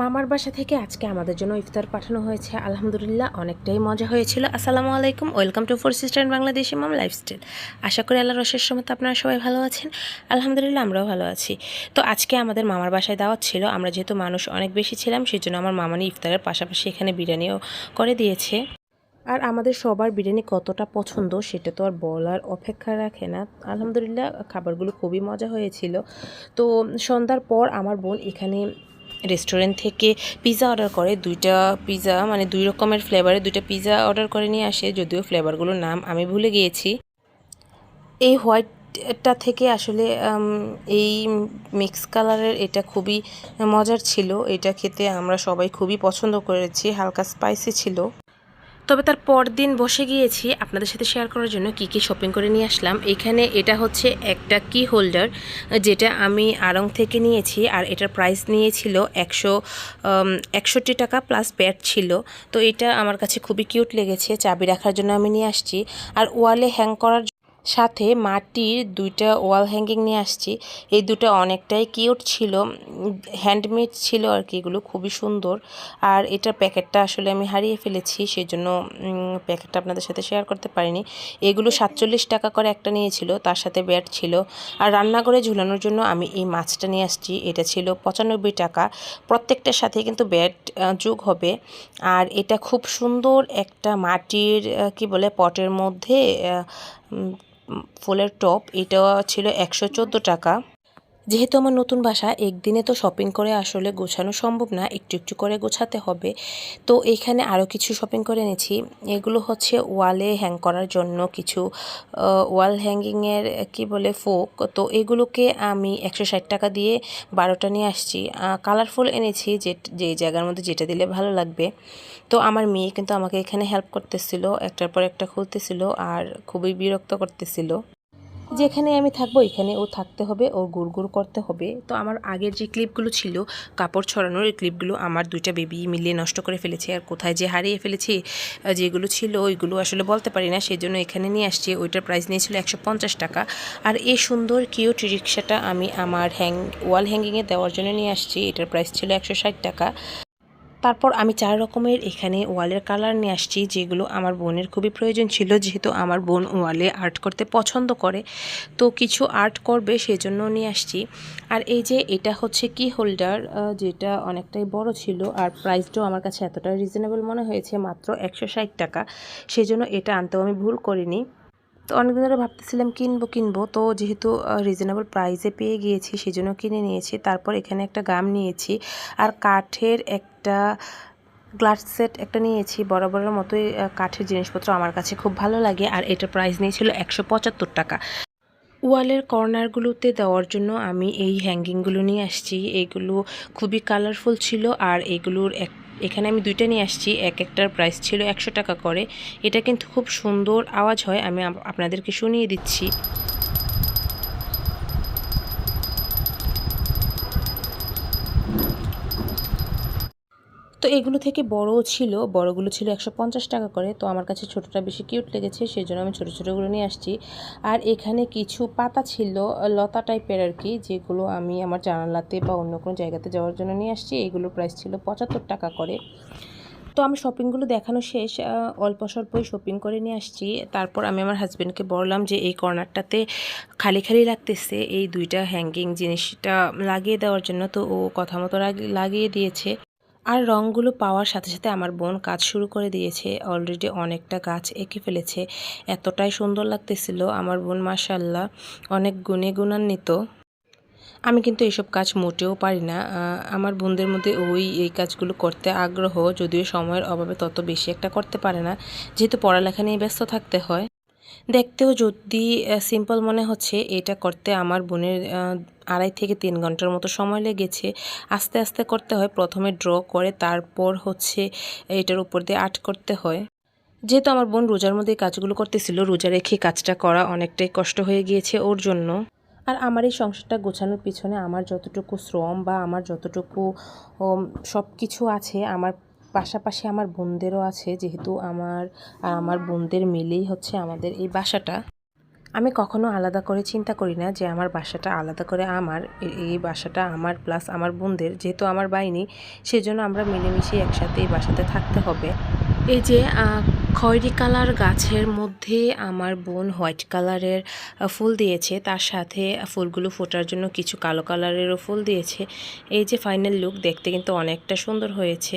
মামার বাসা থেকে আজকে আমাদের জন্য ইফতার পাঠানো হয়েছে। আলহামদুলিল্লাহ অনেকটাই মজা হয়েছিল। আসসালামু আলাইকুম। Welcome to four sister Bangladeshi mum lifestyle. আশা করি আল্লাহ রসের সময় আপনারা সবাই ভালো আছেন। আলহামদুলিল্লাহ, আমরাও ভালো আছি। তো আজকে আমাদের মামার বাসায় দাওয়াত ছিল। আমরা যেহেতু মানুষ অনেক বেশি ছিলাম সেই জন্য আমার মামানি ইফতারের পাশাপাশি এখানে বিরিয়ানিও করে দিয়েছে। আর আমাদের সবার বিরিয়ানি কতটা পছন্দ, সেটা তো আর বলার অপেক্ষা রাখে না। আলহামদুলিল্লাহ, খাবারগুলো খুবই মজা হয়েছিল। তো সন্ধ্যার পর আমার বোন এখানে রেস্টুরেন্ট থেকে পিৎজা অর্ডার করে, দুইটা পিৎজা মানে দুই রকমের ফ্লেভারে দুইটা পিৎজা অর্ডার করে নিয়ে আসে, যদিও ফ্লেভারগুলোর নাম আমি ভুলে গিয়েছি। এই হোয়াইটটা থেকে আসলে এই মিক্স কালারের এটা খুবই মজার ছিল। এটা খেতে আমরা সবাই খুবই পছন্দ করেছি, হালকা স্পাইসি ছিল। তবে তার পরদিন বসে গিয়েছি আপনাদের সাথে শেয়ার করার জন্য কি কি শপিং করে নিয়ে আসলাম। এখানে এটা হচ্ছে একটা কি হোল্ডার যেটা আমি আড়ং থেকে নিয়েছি আর এটার প্রাইস নিয়েছিল একশো একষট্টি টাকা প্লাস ব্যাট ছিল। তো এটা আমার কাছে খুবই কিউট লেগেছে, চাবি রাখার জন্য আমি নিয়ে আসছি। আর ওয়ালে হ্যাং করার সাথে মাটির দুইটা ওয়াল হ্যাঙ্গিং নিয়ে আসছি। এই দুটো অনেকটাই কিউট ছিল হ্যান্ডমেড ছিল আর কি এগুলো, খুবই সুন্দর। আর এটার প্যাকেটটা আসলে আমি হারিয়ে ফেলেছি সেই জন্য প্যাকেটটা আপনাদের সাথে শেয়ার করতে পারিনি। এগুলো সাতচল্লিশ টাকা করে একটা নিয়েছিল, তার সাথে ব্যাট ছিল। আর রান্নাঘরে ঝুলানোর জন্য আমি এই মাছটা নিয়ে আসছি, এটা ছিল পঁচানব্বই টাকা। প্রত্যেকটার সাথে কিন্তু ব্যাট যোগ হবে। আর এটা খুব সুন্দর একটা মাটির কি বলে, পটের মধ্যে ফুলের টপ এটা ছিল একশো চোদ্দ টাকা। যেহেতু আমার নতুন বাসা, একদিনে তো শপিং করে আসলে গোছানো সম্ভব না, একটু একটু করে গোছাতে হবে। তো এখানে আরও কিছু শপিং করে এনেছি। এগুলো হচ্ছে ওয়ালে হ্যাং করার জন্য কিছু ওয়াল হ্যাঙ্গিংয়ের কি বলে, ফোক। তো এগুলোকে আমি একশো ষাট টাকা দিয়ে বারোটা নিয়ে আসছি। কালারফুল এনেছি যে যে জায়গার মধ্যে যেটা দিলে ভালো লাগবে। তো আমার মেয়ে কিন্তু আমাকে এখানে হেল্প করতেছিল, একটার পর একটা খুলতেছিল আর খুবই বিরক্ত করতেছিল। যেখানে আমি থাকব এখানে ও থাকতে হবে, ও গুড় গুড় করতে হবে। তো আমার আগের যে ক্লিপগুলো ছিল, কাপড় ছড়ানোর এই ক্লিপগুলো আমার দুইটা বেবি মিলিয়ে নষ্ট করে ফেলেছে। আর কোথায় যে হারিয়ে ফেলেছি যেগুলো ছিল, ওইগুলো আসলে বলতে পারি না। সেই জন্য এখানে নিয়ে আসছি, ওইটার প্রাইস নিয়েছিল একশো পঞ্চাশ টাকা। আর এই সুন্দর কিউট রিক্সাটা আমি আমার হ্যাং ওয়াল হ্যাঙ্গিংয়ে দেওয়ার জন্য নিয়ে আসছি। এটার প্রাইস ছিল একশো ষাট টাকা। তারপর আমি চার রকমের এখানে ওয়ালের কালার নিয়ে আসছি, যেগুলো আমার বোনের খুবই প্রয়োজন ছিল, যেহেতু আমার বোন ওয়ালে আর্ট করতে পছন্দ করে। তো কিছু আর্ট করবে সেজন্য নিয়ে আসছি। আর এই যে এটা হচ্ছে কি হোল্ডার যেটা অনেকটাই বড় ছিল, আর প্রাইসটাও আমার কাছে এতটা রিজনেবল মনে হয়েছে, মাত্র একশো ষাট টাকা। সেজন্য এটা আনতেও আমি ভুল করিনি। তো অনেকদিন ধরে ভাবতেছিলাম কিনবো কিনবো। তো যেহেতু রিজনেবল প্রাইসে পেয়ে গিয়েছি, সেজন্য কিনে নিয়েছি। তারপর এখানে একটা গাম নিয়েছি। আর কাঠের একটা গ্লাস সেট একটা নিয়েছি। বড় বরাবরের মতোই কাঠের জিনিসপত্র আমার কাছে খুব ভালো লাগে। আর এটার প্রাইস নিয়েছিল একশো পঁচাত্তর টাকা। ওয়ালের কর্নারগুলোতে দেওয়ার জন্য আমি এই হ্যাঙ্গিংগুলো নিয়ে আসছি। এইগুলো খুবই কালারফুল ছিল। আর এগুলোর এক এখানে আমি দুইটা নিয়ে আসছি, এক একটার প্রাইস ছিল একশো টাকা করে। এটা কিন্তু খুব সুন্দর আওয়াজ হয়, আমি আপনাদেরকে শুনিয়ে দিচ্ছি। তো এগুলো থেকে বড়ও ছিল, বড়গুলো ছিল একশো পঞ্চাশ টাকা করে। তো আমার কাছে ছোটোটা বেশি কিউট লেগেছে সেই জন্য আমি ছোটো ছোটোগুলো নিয়ে আসছি। আর এখানে কিছু পাতা ছিল, লতা টাইপের আর কি, যেগুলো আমি আমার জানালাতে বা অন্য কোনো জায়গাতে যাওয়ার জন্য নিয়ে আসছি। এগুলোর প্রাইস ছিল পঁচাত্তর টাকা করে। তো আমি শপিংগুলো দেখানো শেষ অল্প স্বল্পই শপিং করে নিয়ে আসছি। তারপর আমি আমার হাজব্যান্ডকে বললাম যে, এই কর্নারটাতে খালি খালি লাগতেছে, এই দুইটা হ্যাঙ্গিং জিনিসটা লাগিয়ে দেওয়ার জন্য। তো ও কথা মতো লাগিয়ে দিয়েছে। আর রঙগুলো পাওয়ার সাথে সাথে আমার বোন কাজ শুরু করে দিয়েছে। অলরেডি অনেকটা গাছ এঁকে ফেলেছে। এতটাই সুন্দর লাগতেছিল। আমার বোন মাশাল্লাহ অনেক গুণে গুণান্বিত। আমি কিন্তু এসব কাজ মোটেও পারি না। আমার বোনদের মধ্যে ওই, এই কাজগুলো করতে আগ্রহ। যদিও সময়ের অভাবে তত বেশি একটা করতে পারে না। যেহেতু পড়ালেখা নিয়ে ব্যস্ত থাকতে হয়। দেখতেও যদি সিম্পল মনে হচ্ছে এটা করতে আমার বোনের আড়াই থেকে তিন ঘণ্টার মতো সময় লেগেছে। আস্তে আস্তে করতে হয়, প্রথমে ড্র করে তারপর হচ্ছে এটার উপর দিয়ে আর্ট করতে হয়। যেহেতু আমার বোন রোজার মধ্যে কাজগুলো করতেছিল, রোজা রেখে কাজটা করা অনেকটাই কষ্ট হয়ে গিয়েছে ওর জন্য। আর আমার এই সংসারটা গোছানোর পিছনে আমার যতটুকু শ্রম বা আমার যতটুকু সব কিছু আছে, আমার পাশাপাশি আমার বোনদেরও আছে, যেহেতু আমার আর আমার বোনদের মিলেই হচ্ছে আমাদের এই বাসাটা। আমি কখনো আলাদা করে চিন্তা করি না যে আমার বাসাটা আলাদা করে আমার এই বাসাটা আমার প্লাস আমার বোনদের। যেহেতু আমার বাইনি সেজন্য আমরা মিলেমিশে একসাথে এই বাসাতে থাকতে হবে। এই যে খয়েরি কালার গাছের মধ্যে আমার বোন হোয়াইট কালারের ফুল দিয়েছে, তার সাথে ফুলগুলো ফোটার জন্য কিছু কালো কালারেরও ফুল দিয়েছে। এই যে ফাইনাল লুক দেখতে কিন্তু অনেকটা সুন্দর হয়েছে।